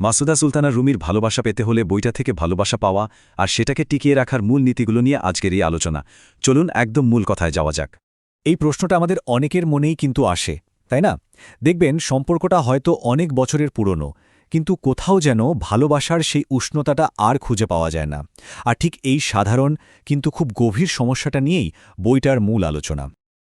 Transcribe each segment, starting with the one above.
মাসুদা সুলতানা রুমির ভালোবাসা পেতে হলে বইটা থেকে ভালোবাসা পাওয়া আর সেটাকে টিকিয়ে রাখার মূল নীতিগুলো নিয়ে আজকের এই আলোচনা। চলুন একদম মূল কথায় যাওয়া যাক। এই প্রশ্নটা আমাদের অনেকের মনেই কিন্তু আসে, তাই না? দেখবেন, সম্পর্কটা হয়তো অনেক বছরের পুরনো, কিন্তু কোথাও যেন ভালোবাসার সেই উষ্ণতাটা আর খুঁজে পাওয়া যায় না। আর ঠিক এই সাধারণ, কিন্তু খুব গভীর সমস্যাটা নিয়েই বইটার মূল আলোচনা।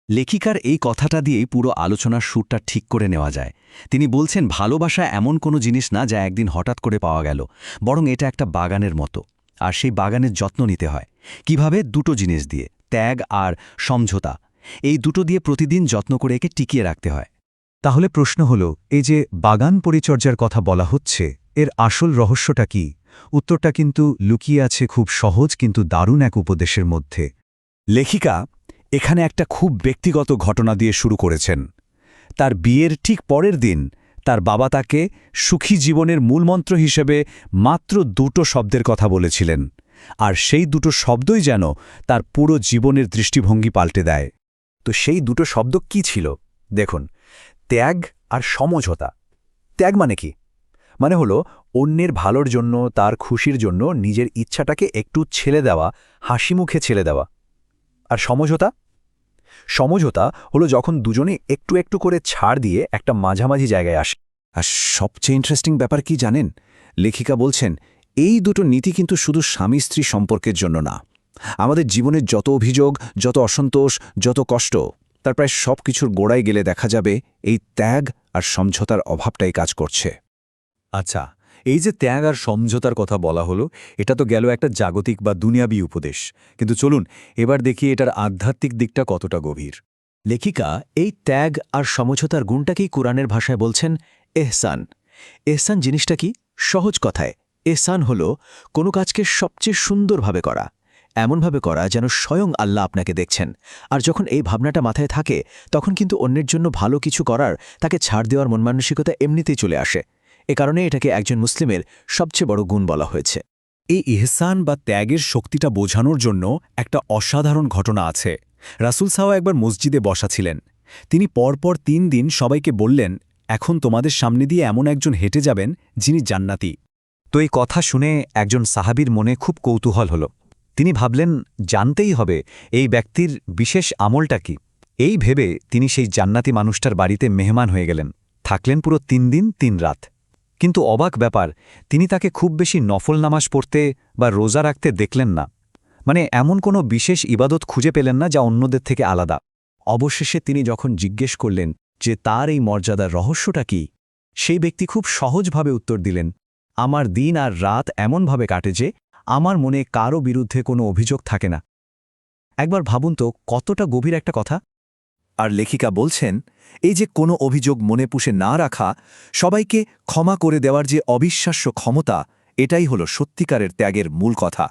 লেখিকার এই কথাটা দিয়েই পুরো আলোচনার সুরটা ঠিক করে নেওয়া যায়। তিনি বলছেন, ভালোবাসা এমন কোনো জিনিস না যা একদিন হঠাৎ করে পাওয়া গেল, বরং এটা একটা বাগানের মতো। আর সেই বাগানের যত্ন নিতে হয়। কীভাবে? দুটো জিনিস দিয়ে, ত্যাগ আর সমঝোতা। এই দুটো দিয়ে প্রতিদিন যত্ন করে একে টিকিয়ে রাখতে হয়। তাহলে প্রশ্ন হল, এই যে বাগান পরিচর্যার কথা বলা হচ্ছে, এর আসল রহস্যটা কি? উত্তরটা কিন্তু লুকিয়ে আছে খুব সহজ কিন্তু দারুণ এক উপদেশের মধ্যে। লেখিকা এখানে একটা খুব ব্যক্তিগত ঘটনা দিয়ে শুরু করেছেন। তার বিয়ের ঠিক পরের দিন তার বাবা তাকে সুখী জীবনের মূলমন্ত্র হিসেবে মাত্র দুটো শব্দের কথা বলেছিলেন, আর সেই দুটো শব্দই যেন তার পুরো জীবনের দৃষ্টিভঙ্গি পাল্টে দেয়। তো সেই দুটো শব্দ কি ছিল? দেখুন, ত্যাগ আর সমঝোতা। ত্যাগ মানে কি? মানে হলো অন্যের ভালোর জন্য, তার খুশির জন্য নিজের ইচ্ছাটাকে একটু ছেলে দেওয়া হাসি মুখে ছেলে দেওয়া। আর সমঝোতা? সমঝোতা হলো যখন দুজনে একটু একটু করে ছাড় দিয়ে একটা মাঝামাঝি জায়গায় আসে। আর সবচেয়ে ইন্টারেস্টিং ব্যাপার কি জানেন? লেখিকা বলছেন এই দুটো নীতি কিন্তু শুধু স্বামী স্ত্রী সম্পর্কের জন্য না। আমাদের জীবনের যত অভিযোগ যত অসন্তোষ যত কষ্ট তার প্রায় সব কিছুর গোড়ায় গেলে দেখা যাবে এই ত্যাগ আর সমঝোতার অভাবটাই কাজ করছে। আচ্ছা এই যে ত্যাগ আর সমঝোতার কথা বলা হলো, এটা তো গেল একটা জাগতিক বা দুনিয়াবী উপদেশ। কিন্তু চলুন, এবার দেখি এটার আধ্যাত্মিক দিকটা কতটা গভীর। লেখিকা, এই ত্যাগ আর সমঝোতার গুণটাকেই কোরআনের ভাষায় বলছেন এহসান। এহসান জিনিসটা কি? সহজ কথায়, এহসান হল কোনো কাজকে সবচেয়ে সুন্দরভাবে করা, এমনভাবে করা যেন স্বয়ং আল্লাহ আপনাকে দেখছেন। আর যখন এই ভাবনাটা মাথায় থাকে, তখন কিন্তু অন্যের জন্য ভালো কিছু করার, তাকে ছাড় দেওয়ার মনমানসিকতা এমনিতেই চলে আসে। এ কারণে এটাকে একজন মুসলিমের সবচেয়ে বড় গুণ বলা হয়েছে। এই ইহসান বা ত্যাগের শক্তিটা বোঝানোর জন্য একটা অসাধারণ ঘটনা আছে। রাসুল সাহা একবার মসজিদে বসা ছিলেন। তিনি পরপর তিন দিন সবাইকে বললেন, এখন তোমাদের সামনে দিয়ে এমন একজন হেঁটে যাবেন যিনি জান্নাতি। তো এই কথা শুনে একজন সাহাবির মনে খুব কৌতূহল হল। তিনি ভাবলেন, জানতেই হবে, এই ব্যক্তির বিশেষ আমলটা কি? এই ভেবে তিনি সেই জান্নাতি মানুষটার বাড়িতে মেহমান হয়ে গেলেন। থাকলেন পুরো তিন দিন, তিন রাত। কিন্তু অবাক ব্যাপার, তিনি তাকে খুব বেশি নফল নামাজ পড়তে বা রোজা রাখতে দেখলেন না। মানে এমন কোনো বিশেষ ইবাদত খুঁজে পেলেন না যা অন্যদের থেকে আলাদা। অবশেষে তিনি যখন জিজ্ঞেস করলেন যে তার এই মর্যাদার রহস্যটা কি, সেই ব্যক্তি খুব সহজভাবে উত্তর দিলেন, আমার দিন আর রাত এমনভাবে কাটে যে আমার মনে কারও বিরুদ্ধে কোনো অভিযোগ থাকে না। একবার ভাবুন তো কতটা গভীর একটা কথা। আর লেখিকা বলছেন, এই যে কোনো অভিযোগ মনে পুষে না রাখা, সবাইকে ক্ষমা করে দেওয়ার যে অবিশ্বাস্য ক্ষমতা, এটাই হলো সত্যিকারের ত্যাগের মূল কথা।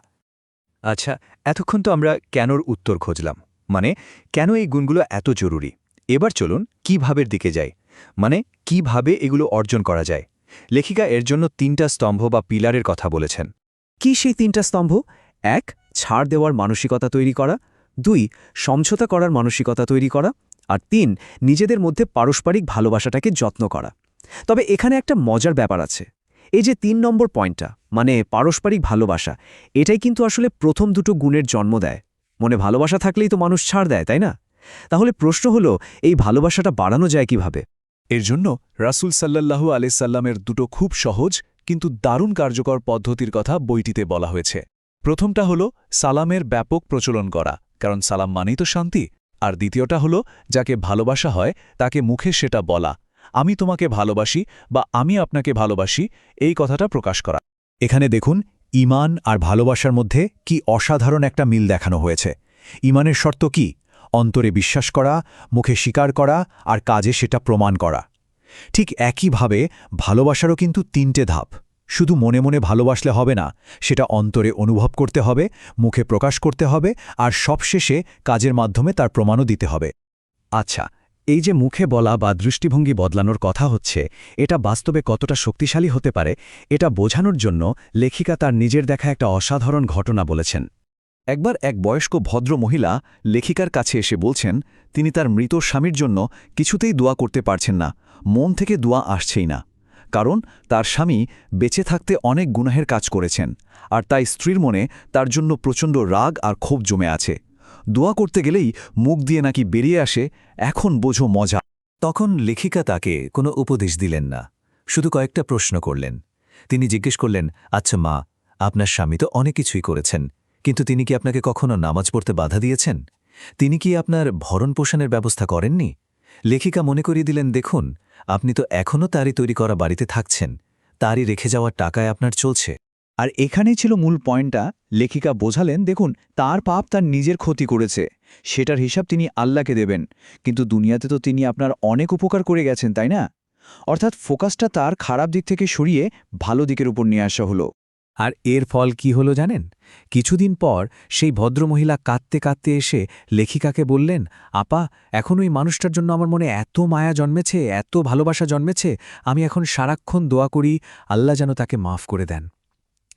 আচ্ছা এতক্ষণ তো আমরা কেনর উত্তর খুঁজলাম। মানে কেন এই গুণগুলো এত জরুরি? এবার চলুন কিভাবের দিকে যাই? মানে কীভাবে এগুলো অর্জন করা যায়? লেখিকা এর জন্য তিনটা স্তম্ভ বা পিলারের কথা বলেছেন। কি সেই তিনটা স্তম্ভ? এক, ছাড় দেওয়ার মানসিকতা তৈরি করা। দুই, সমঝোতা করার মানসিকতা তৈরি করা। আর তিন, নিজেদের মধ্যে পারস্পরিক ভালোবাসাটাকে যত্ন করা। তবে এখানে একটা মজার ব্যাপার আছে। এই যে তিন নম্বর পয়েন্টটা মানে পারস্পরিক ভালোবাসা, এটাই কিন্তু আসলে প্রথম দুটো গুণের জন্ম দেয়। মনে ভালোবাসা থাকলেই তো মানুষ ছাড় দেয়, তাই না? তাহলে প্রশ্ন হলো, এই ভালোবাসাটা বাড়ানো যায় কীভাবে? এর জন্য রাসুল সাল্লাল্লাহু আলাইসাল্লামের দুটো খুব সহজ কিন্তু দারুণ কার্যকর পদ্ধতির কথা বইটিতে বলা হয়েছে। প্রথমটা হল সালামের ব্যাপক প্রচলন করা, কারণ সালাম মানেই তো শান্তি। আর দ্বিতীয়টা হল, যাকে ভালোবাসা হয়, তাকে মুখে সেটা বলা। আমি তোমাকে ভালোবাসি বা আমি আপনাকে ভালোবাসি, এই কথাটা প্রকাশ করা। এখানে দেখুন, ইমান আর ভালোবাসার মধ্যে কি অসাধারণ একটা মিল দেখানো হয়েছে। ইমানের শর্ত কি? অন্তরে বিশ্বাস করা, মুখে স্বীকার করা আর কাজে সেটা প্রমাণ করা। ঠিক একইভাবে ভালোবাসারও কিন্তু তিনটে ধাপ। শুধু মনে মনে ভালোবাসলে হবে না, সেটা অন্তরে অনুভব করতে হবে, মুখে প্রকাশ করতে হবে, আর সবশেষে কাজের মাধ্যমে তার প্রমাণও দিতে হবে। আচ্ছা এই যে মুখে বলা বা দৃষ্টিভঙ্গি বদলানোর কথা হচ্ছে, এটা বাস্তবে কতটা শক্তিশালী হতে পারে, এটা বোঝানোর জন্য লেখিকা তার নিজের দেখা একটা অসাধারণ ঘটনা বলেছেন। একবার এক বয়স্ক ভদ্র মহিলা লেখিকার কাছে এসে বলছেন, তিনি তার মৃত স্বামীর জন্য কিছুতেই দোয়া করতে পারছেন না, মন থেকে দোয়া আসছেই না। কারণ তার স্বামী বেঁচে থাকতে অনেক গুনাহের কাজ করেছেন, আর তাই স্ত্রীর মনে তার জন্য প্রচণ্ড রাগ আর ক্ষোভ জমে আছে। দোয়া করতে গেলেই মুখ দিয়ে নাকি বেরিয়ে আসে, এখন বোঝো মজা। তখন লেখিকা তাকে কোনো উপদেশ দিলেন না, শুধু কয়েকটা প্রশ্ন করলেন। তিনি জিজ্ঞেস করলেন আচ্ছা মা, আপনার স্বামী তো অনেক কিছুই করেছেন, কিন্তু তিনি কি আপনাকে কখনো নামাজ পড়তে বাধা দিয়েছেন? তিনি কি আপনার ভরণ পোষণের ব্যবস্থা করেননি? লেখিকা মনে করিয়ে দিলেন, দেখুন আপনি তো এখনও তারই তৈরি করা বাড়িতে থাকছেন। তারই রেখে যাওয়ার টাকায় আপনার চলছে। আর এখানেই ছিল মূল পয়েন্টটা। লেখিকা বোঝালেন, দেখুন, তার পাপ তার নিজের ক্ষতি করেছে। সেটার হিসাব তিনি আল্লাহকে দেবেন। কিন্তু দুনিয়াতে তো তিনি আপনার অনেক উপকার করে গেছেন, তাই না? অর্থাৎ ফোকাসটা তার খারাপ দিক থেকে সরিয়ে ভালো দিকের উপর নিয়ে আসা হলো। আর এর ফল কি হলো জানেন? কিছুদিন পর সেই ভদ্রমহিলা কাঁদতে কাঁদতে এসে লেখিকাকে বললেন, আপা, এখন ওই মানুষটার জন্য আমার মনে এত মায়া জন্মেছে, এত ভালোবাসা জন্মেছে, আমি এখন সারাক্ষণ দোয়া করি, আল্লাহ যেন তাকে মাফ করে দেন।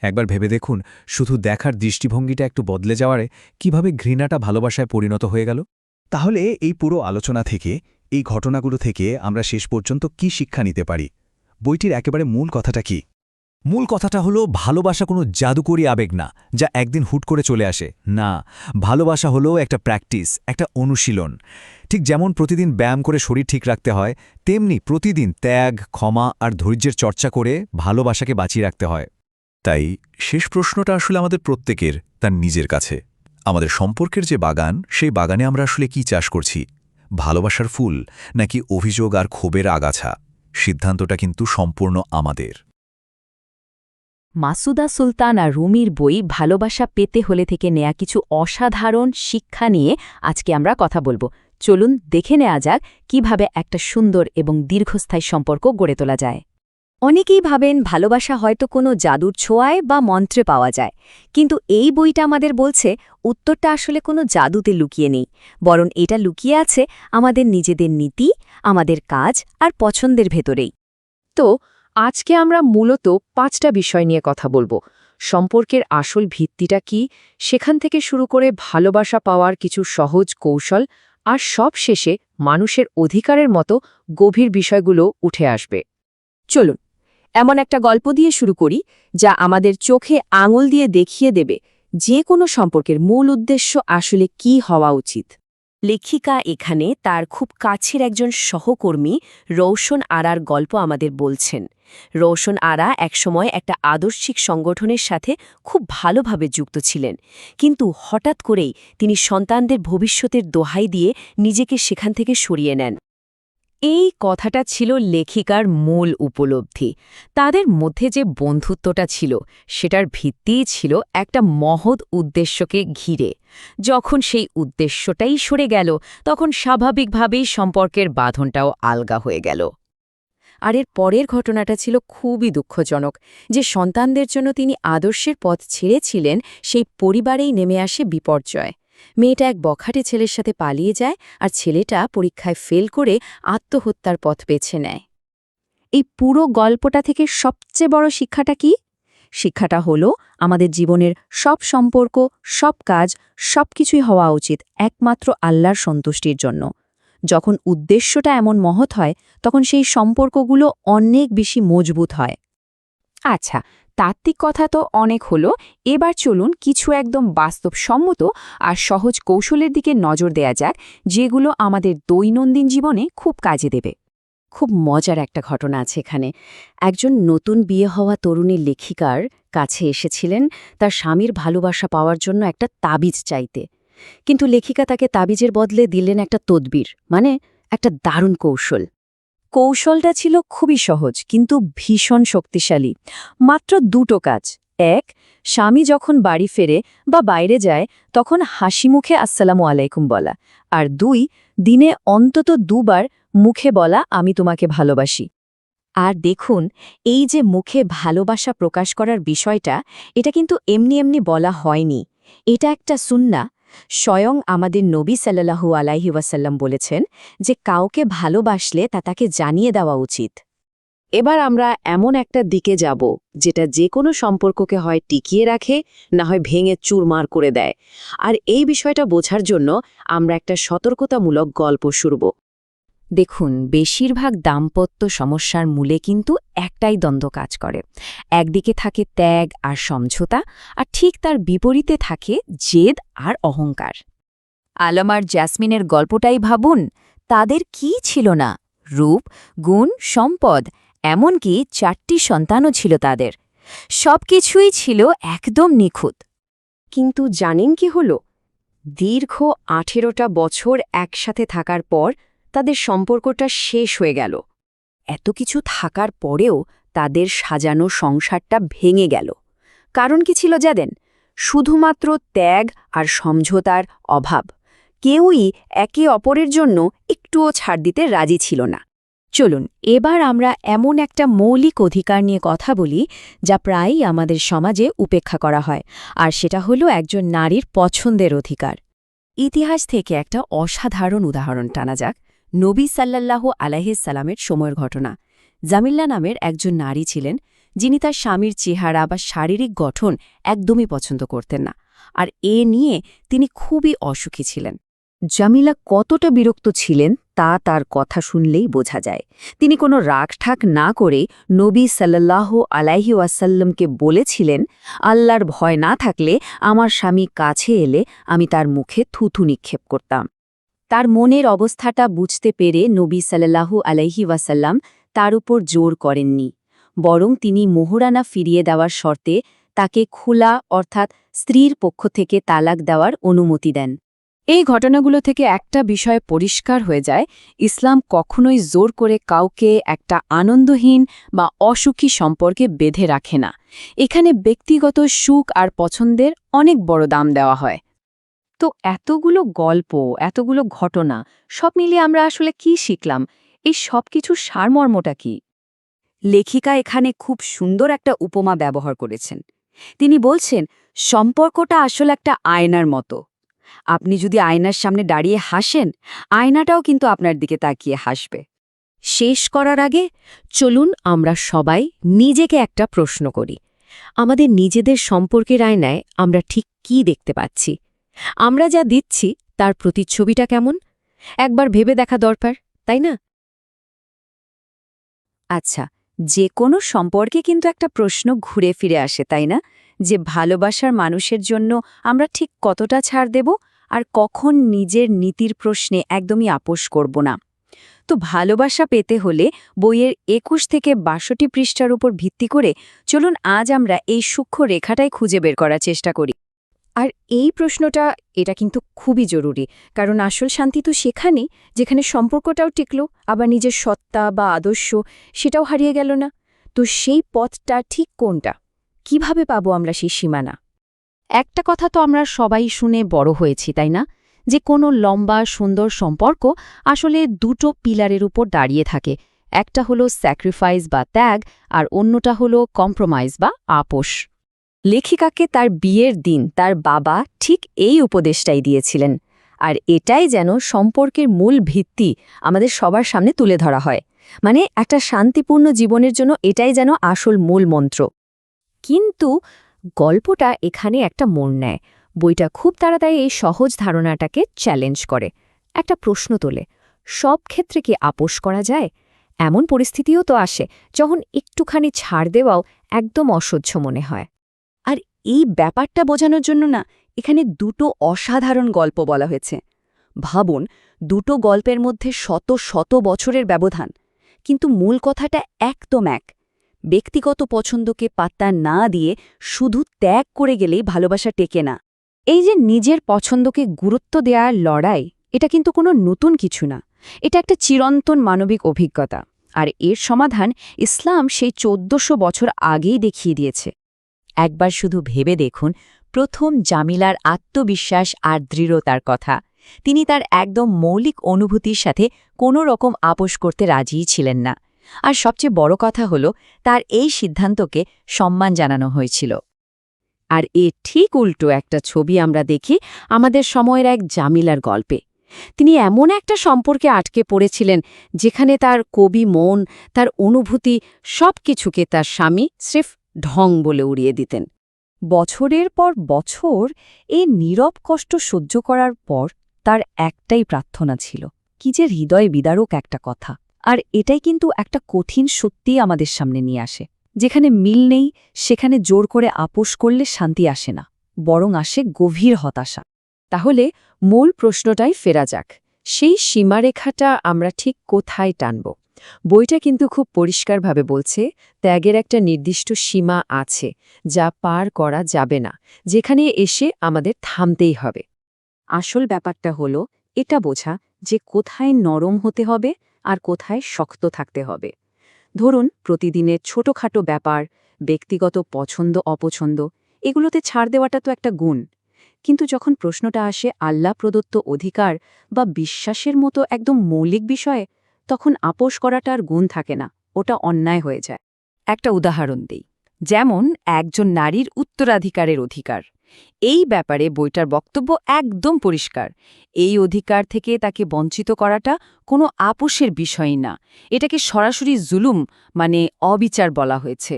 একবার ভেবে দেখুন, শুধু দেখার দৃষ্টিভঙ্গিটা একটু বদলে যাওয়ারে কীভাবে ঘৃণাটা ভালোবাসায় পরিণত হয়ে গেল? তাহলে এই পুরো আলোচনা থেকে, এই ঘটনাগুলো থেকে আমরা শেষ পর্যন্ত কি শিক্ষা নিতে পারি? বইটির একেবারে মূল কথাটা কি? মূল কথাটা হলো, ভালোবাসা কোনো জাদুকরি আবেগ না, যা একদিন হুট করে চলে আসে। না, ভালোবাসা হলো একটা প্র্যাকটিস, একটা অনুশীলন। ঠিক যেমন প্রতিদিন ব্যায়াম করে শরীর ঠিক রাখতে হয়, তেমনি প্রতিদিন ত্যাগ, ক্ষমা আর ধৈর্যের চর্চা করে ভালোবাসাকে বাঁচিয়ে রাখতে হয়। তাই শেষ প্রশ্নটা আসলে আমাদের প্রত্যেকের, তার নিজের কাছে। আমাদের সম্পর্কের যে বাগান, সেই বাগানে আমরা আসলে কি চাষ করছি? ভালোবাসার ফুল নাকি অভিযোগ আর ক্ষোভের আগাছা? সিদ্ধান্তটা কিন্তু সম্পূর্ণ আমাদের। মাসুদা সুলতান আর রুমির বই ভালোবাসা পেতে হলে থেকে নেয়া কিছু অসাধারণ শিক্ষা নিয়ে আজকে আমরা কথা বলব। চলুন দেখে নেওয়া যাক কীভাবে একটা সুন্দর এবং দীর্ঘস্থায়ী সম্পর্ক গড়ে তোলা যায়। অনেকেই ভাবেন ভালোবাসা হয়তো কোনো জাদুর ছোঁয়ায় বা মন্ত্রে পাওয়া যায়। কিন্তু এই বইটা আমাদের বলছে, উত্তরটা আসলে কোনো জাদুতে লুকিয়ে নেই। বরং এটা লুকিয়ে আছে আমাদের নিজেদের নীতি, আমাদের কাজ আর পছন্দের ভেতরেই। তো আজকে আমরা মূলত পাঁচটা বিষয় নিয়ে কথা বলব। সম্পর্কের আসল ভিত্তিটা কি? সেখান থেকে শুরু করে ভালোবাসা পাওয়ার কিছু সহজ কৌশল, আর সব শেষে মানুষের অধিকারের মতো গভীর বিষয়গুলো উঠে আসবে। চলুন, এমন একটা গল্প দিয়ে শুরু করি, যা আমাদের চোখে আঙুল দিয়ে দেখিয়ে দেবে যে কোনো সম্পর্কের মূল উদ্দেশ্য আসলে কি হওয়া উচিত। লেখিকা এখানে তার খুব কাছের একজন সহকর্মী রৌশন আরার গল্প আমাদের বলছেন। রৌশন আরা একসময় একটা আদর্শিক সংগঠনের সাথে খুব ভালোভাবে যুক্ত ছিলেন। কিন্তু হঠাৎ করেই তিনি সন্তানদের ভবিষ্যতের দোহাই দিয়ে নিজেকে সেখান থেকে সরিয়ে নেন। এই কথাটা ছিল লেখিকার মূল উপলব্ধি। তাদের মধ্যে যে বন্ধুত্বটা ছিল, সেটার ভিত্তিই ছিল একটা মহৎ উদ্দেশ্যকে ঘিরে। যখন সেই উদ্দেশ্যটাই সরে গেল, তখন স্বাভাবিকভাবেই সম্পর্কের বাঁধনটাও আলগা হয়ে গেল। আর এর পরের ঘটনাটা ছিল খুবই দুঃখজনক, যে সন্তানদের জন্য তিনি আদর্শের পথ ছেড়েছিলেন, সেই পরিবারেই নেমে আসে বিপর্যয়। মেয়েটা এক বখাটে ছেলের সাথে পালিয়ে যায় আর ছেলেটা পরীক্ষায় ফেল করে আত্মহত্যার পথ বেছে নেয়। এই পুরো গল্পটা থেকে সবচেয়ে বড় শিক্ষাটা কি? শিক্ষাটা হলো, আমাদের জীবনের সব সম্পর্ক, সব কাজ, সব কিছুই হওয়া উচিত একমাত্র আল্লাহর সন্তুষ্টির জন্য। যখন উদ্দেশ্যটা এমন মহৎ হয়, তখন সেই সম্পর্কগুলো অনেক বেশি মজবুত হয়। আচ্ছা তাত্ত্বিক কথা তো অনেক হলো। এবার চলুন কিছু একদম বাস্তবসম্মত আর সহজ কৌশলের দিকে নজর দেয়া যাক, যেগুলো আমাদের দৈনন্দিন জীবনে খুব কাজে দেবে। খুব মজার একটা ঘটনা আছে এখানে। একজন নতুন বিয়ে হওয়া তরুণী লেখিকার কাছে এসেছিলেন তার স্বামীর ভালোবাসা পাওয়ার জন্য একটা তাবিজ চাইতে। কিন্তু লেখিকা তাকে তাবিজের বদলে দিলেন একটা তদবির মানে একটা দারুণ কৌশল। কৌশলটা ছিল খুবই সহজ, কিন্তু ভীষণ শক্তিশালী। মাত্র দুটো কাজ। এক, স্বামী যখন বাড়ি ফেরে বা বাইরে যায়, তখন হাসি মুখে আসসালামু আলাইকুম বলা। আর দুই, দিনে অন্তত দুবার মুখে বলা, আমি তোমাকে ভালোবাসি। আর দেখুন, এই যে মুখে ভালোবাসা প্রকাশ করার বিষয়টা, এটা কিন্তু এমনি এমনি বলা হয়নি। এটা একটা সুন্না। স্বয়ং আমাদের নবী সাল্লাহু আলাইহি ওয়াসাল্লাম বলেছেন যে কাউকে ভালোবাসলে তা তাকে জানিয়ে দেওয়া উচিত। এবার আমরা এমন একটা দিকে যাব যেটা যে কোনো সম্পর্ককে হয় টিকিয়ে রাখে, না হয় ভেঙে চুরমার করে দেয়। আর এই বিষয়টা বোঝার জন্য আমরা একটা সতর্কতামূলক গল্প শুরব। দেখুন, বেশিরভাগ দাম্পত্য সমস্যার মূলে কিন্তু একটাই দ্বন্দ্ব কাজ করে। একদিকে থাকে ত্যাগ আর সমঝোতা, আর ঠিক তার বিপরীতে থাকে জেদ আর অহংকার। আলম আর জ্যাসমিনের গল্পটাই ভাবুন, তাদের কি ছিল না? রূপ, গুণ, সম্পদ, এমনকি চারটি সন্তানও ছিল তাদের। সবকিছুই ছিল একদম নিখুঁত। কিন্তু জানেন কি হল? দীর্ঘ আঠেরোটা বছর একসাথে থাকার পর তাদের সম্পর্কটা শেষ হয়ে গেল। এত কিছু থাকার পরেও তাদের সাজানো সংসারটা ভেঙে গেল। কারণ কি ছিল জানেন? শুধুমাত্র ত্যাগ আর সমঝোতার অভাব। কেউই একে অপরের জন্য একটুও ছাড় দিতে রাজি ছিল না। চলুন, এবার আমরা এমন একটা মৌলিক অধিকার নিয়ে কথা বলি, যা প্রায়ই আমাদের সমাজে উপেক্ষা করা হয়, আর সেটা হলো একজন নারীর পছন্দের অধিকার। ইতিহাস থেকে একটা অসাধারণ উদাহরণ টানা যাক। নবী সাল্লাল্লাহ আলাহিসাল্লামের সময়ের ঘটনা। জামিল্লা নামের একজন নারী ছিলেন, যিনি তার স্বামীর চেহারা বা শারীরিক গঠন একদমই পছন্দ করতেন না, আর এ নিয়ে তিনি খুবই অসুখী ছিলেন। জামিলা কতটা বিরক্ত ছিলেন তা তার কথা শুনলেই বোঝা যায়। তিনি কোনো রাগঠাক না করে নবী সাল্লাল্লাহ আলাইহি ওয়াসাল্লামকে বলেছিলেন, আল্লাহর ভয় না থাকলে আমার স্বামী কাছে এলে আমি তার মুখে থুথু নিক্ষেপ করতাম। তার মনের অবস্থাটা বুঝতে পেরে নবী সাল্লাল্লাহু আলাইহি ওয়াসাল্লাম তার উপর জোর করেননি, বরং তিনি মোহরানা ফিরিয়ে দেওয়ার শর্তে তাকে খোলা অর্থাৎ স্ত্রীর পক্ষ থেকে তালাক দেওয়ার অনুমতি দেন। এই ঘটনাগুলো থেকে একটা বিষয় পরিষ্কার হয়ে যায়, ইসলাম কখনোই জোর করে কাউকে একটা আনন্দহীন বা অসুখী সম্পর্কে বেঁধে রাখে না। এখানে ব্যক্তিগত সুখ আর পছন্দের অনেক বড় দাম দেওয়া হয়। তো এতগুলো গল্প, এতগুলো ঘটনা, সব মিলিয়ে আমরা আসলে কি শিখলাম? এই সব কিছুর সারমর্মটা কি? লেখিকা এখানে খুব সুন্দর একটা উপমা ব্যবহার করেছেন। তিনি বলছেন, সম্পর্কটা আসলে একটা আয়নার মতো। আপনি যদি আয়নার সামনে দাঁড়িয়ে হাসেন, আয়নাটাও কিন্তু আপনার দিকে তাকিয়ে হাসবে। শেষ করার আগে চলুন আমরা সবাই নিজেকে একটা প্রশ্ন করি। আমাদের নিজেদের সম্পর্কের আয়নায় আমরা ঠিক কি দেখতে পাচ্ছি? আমরা যা দিচ্ছি, তার প্রতিচ্ছবিটা কেমন? একবার ভেবে দেখা দরকার, তাই না? আচ্ছা যে কোনো সম্পর্কে কিন্তু একটা প্রশ্ন ঘুরে ফিরে আসে, তাই না? যে ভালোবাসার মানুষের জন্য আমরা ঠিক কতটা ছাড় দেব আর কখন নিজের নীতির প্রশ্নে একদমই আপোষ করব না। তো ভালোবাসা পেতে হলে বইয়ের একুশ থেকে বাষট্টি পৃষ্ঠার উপর ভিত্তি করে চলুন আজ আমরা এই সূক্ষ্ম রেখাটাই খুঁজে বের করার চেষ্টা করি। আর এই প্রশ্নটা, এটা কিন্তু খুবই জরুরি। কারণ আসল শান্তি তো সেখানেই যেখানে সম্পর্কটাও টিকল, আবার নিজের সত্তা বা আদর্শ সেটাও হারিয়ে গেল না। তো সেই পথটা ঠিক কোনটা? কীভাবে পাবো আমরা সেই সীমানা? একটা কথা তো আমরা সবাই শুনে বড় হয়েছি, তাই না? যে কোনো লম্বা, সুন্দর সম্পর্ক আসলে দুটো পিলারের উপর দাঁড়িয়ে থাকে। একটা হলো স্যাক্রিফাইস বা ত্যাগ, আর অন্যটা হলো কম্প্রোমাইজ বা আপোষ। লেখিকাকে তার বিয়ের দিন তার বাবা ঠিক এই উপদেশটাই দিয়েছিলেন। আর এটাই যেন সম্পর্কের মূল ভিত্তি আমাদের সবার সামনে তুলে ধরা হয়। মানে একটা শান্তিপূর্ণ জীবনের জন্য এটাই যেন আসল মূল মন্ত্র। কিন্তু গল্পটা এখানে একটা মোড় নেয়। বইটা খুব তাড়াতাড়ি এই সহজ ধারণাটাকে চ্যালেঞ্জ করে। একটা প্রশ্ন তোলে, সব ক্ষেত্রে কি আপোষ করা যায়? এমন পরিস্থিতিও তো আসে, যখন একটুখানি ছাড় দেওয়াও একদম অসহ্য মনে হয়। এই ব্যাপারটা বোঝানোর জন্য না এখানে দুটো অসাধারণ গল্প বলা হয়েছে। ভাবুন, দুটো গল্পের মধ্যে শত শত বছরের ব্যবধান, কিন্তু মূল কথাটা একদম এক। ব্যক্তিগত পছন্দকে পাত্তা না দিয়ে শুধু ত্যাগ করে গেলেই ভালোবাসা টেকে না। এই যে নিজের পছন্দকে গুরুত্ব দেওয়ার লড়াই, এটা কিন্তু কোনো নতুন কিছু না। এটা একটা চিরন্তন মানবিক অভিজ্ঞতা। আর এর সমাধান ইসলাম সেই চোদ্দশো বছর আগেই দেখিয়ে দিয়েছে। একবার শুধু ভেবে দেখুন, প্রথম জামিলার আত্মবিশ্বাস আর দৃঢ়তার কথা। তিনি তার একদম মৌলিক অনুভূতির সাথে কোনো রকম আপোষ করতে রাজিই ছিলেন না। আর সবচেয়ে বড় কথা হল, তার এই সিদ্ধান্তকে সম্মান জানানো হয়েছিল। আর এ ঠিক উল্টো একটা ছবি আমরা দেখি আমাদের সময়ের এক জামিলার গল্পে। তিনি এমন একটা সম্পর্কে আটকে পড়েছিলেন যেখানে তার কবি মন, তার অনুভূতি সব কিছুকে তার স্বামী, স্রেফ ঢং বলে উড়িয়ে দিতেন। বছরের পর বছর এই নীরব কষ্ট সহ্য করার পর তার একটাই প্রার্থনা ছিল, কি যে হৃদয় বিদারক একটা কথা। আর এটাই কিন্তু একটা কঠিন সত্যি আমাদের সামনে নিয়ে আসে। যেখানে মিল নেই, সেখানে জোর করে আপোষ করলে শান্তি আসে না, বরং আসে গভীর হতাশা। তাহলে মূল প্রশ্নটাই ফেরা যাক, সেই সীমারেখাটা আমরা ঠিক কোথায় টানব? বইটা কিন্তু খুব পরিষ্কারভাবে বলছে, ত্যাগের একটা নির্দিষ্ট সীমা আছে, যা পার করা যাবে না, যেখানে এসে আমাদের থামতেই হবে। আসল ব্যাপারটা হলো, এটা বোঝা যে কোথায় নরম হতে হবে আর কোথায় শক্ত থাকতে হবে। ধরুন, প্রতিদিনের ছোটখাটো ব্যাপার, ব্যক্তিগত পছন্দ, অপছন্দ, এগুলোতে ছাড় দেওয়াটা তো একটা গুণ। কিন্তু যখন প্রশ্নটা আসে আল্লাহ প্রদত্ত অধিকার বা বিশ্বাসের মতো একদম মৌলিক বিষয়ে তখন আপোষ করাটা আর গুণ থাকে না, ওটা অন্যায় হয়ে যায়। একটা উদাহরণ দিই। যেমন, একজন নারীর উত্তরাধিকারের অধিকার। এই ব্যাপারে বইটার বক্তব্য একদম পরিষ্কার। এই অধিকার থেকে তাকে বঞ্চিত করাটা কোনো আপোষের বিষয় না। এটাকে সরাসরি জুলুম মানে অবিচার বলা হয়েছে।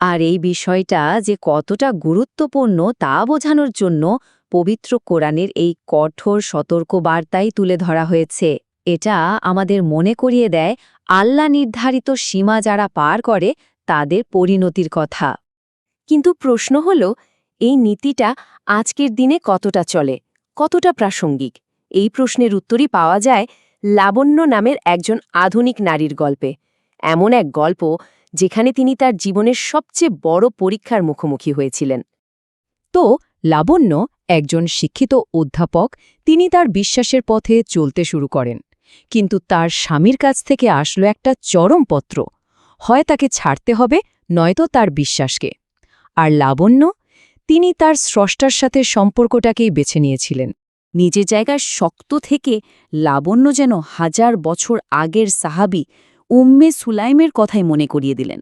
আর এই বিষয়টা যে কতটা গুরুত্বপূর্ণ তা বোঝানোর জন্য পবিত্র কোরআনের এই কঠোর সতর্ক বার্তাই তুলে ধরা হয়েছে। এটা আমাদের মনে করিয়ে দেয়, আল্লাহ নির্ধারিত সীমা যারা পার করে, তাদের পরিণতির কথা। কিন্তু প্রশ্ন হল, এই নীতিটা আজকের দিনে কতটা চলে? কতটা প্রাসঙ্গিক? এই প্রশ্নের উত্তরই পাওয়া যায়, লাবণ্য নামের একজন আধুনিক নারীর গল্পে। এমন এক গল্প যেখানে তিনি তার জীবনের সবচেয়ে বড় পরীক্ষার মুখোমুখি হয়েছিলেন। তো লাবণ্য একজন শিক্ষিত অধ্যাপক, তিনি তার বিশ্বাসের পথে চলতে শুরু করেন। কিন্তু তার স্বামীর কাছ থেকে আসলো একটা চরম পত্র। হয় তাকে ছাড়তে হবে, নয়তো তার বিশ্বাসকে। আর লাবণ্য, তিনি তার স্রষ্টার সাথে সম্পর্কটাকেই বেছে নিয়েছিলেন। নিজের জায়গায় শক্ত থেকে লাবণ্য যেন হাজার বছর আগের সাহাবি উম্মে সুলাইমের কথাই মনে করিয়ে দিলেন।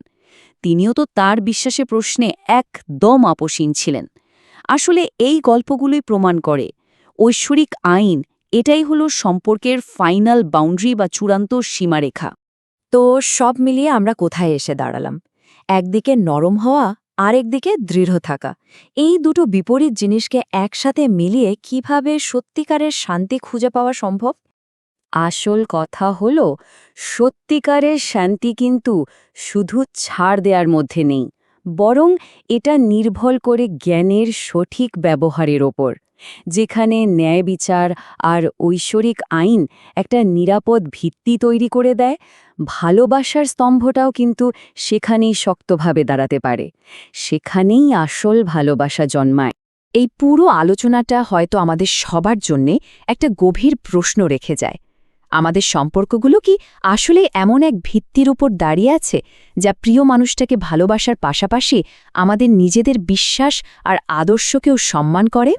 তিনিও তো তার বিশ্বাসে প্রশ্নে একদম আপোষীন ছিলেন। আসলে এই গল্পগুলোই প্রমাণ করে ঐশ্বরিক আইন এটাই হলো সম্পর্কের ফাইনাল বাউন্ডারি বা চূড়ান্ত সীমারেখা। তো সব মিলিয়ে আমরা কোথায় এসে দাঁড়ালাম? একদিকে নরম হওয়া, আরেকদিকে দৃঢ় থাকা। এই দুটো বিপরীত জিনিসকে একসাথে মিলিয়ে কীভাবে সত্যিকারের শান্তি খুঁজে পাওয়া সম্ভব? আসল কথা হল, সত্যিকারের শান্তি কিন্তু শুধু ছাড় দেওয়ার মধ্যে নেই, বরং এটা নির্ভর করে জ্ঞানের সঠিক ব্যবহারের ওপর। যেখানে ন্যায় বিচার আর ঐশ্বরিক আইন একটা নিরাপদ ভিত্তি তৈরি করে দেয়, ভালোবাসার স্তম্ভটাও কিন্তু সেখানেই শক্তভাবে দাঁড়াতে পারে, সেখানেই আসল ভালোবাসা জন্মায়। এই পুরো আলোচনাটা হয়তো আমাদের সবার জন্যে একটা গভীর প্রশ্ন রেখে যায়। আমাদের সম্পর্কগুলো কি আসলে এমন এক ভিত্তির উপর দাঁড়িয়ে আছে যা প্রিয় মানুষটাকে ভালোবাসার পাশাপাশি আমাদের নিজেদের বিশ্বাস আর আদর্শকেও সম্মান করে?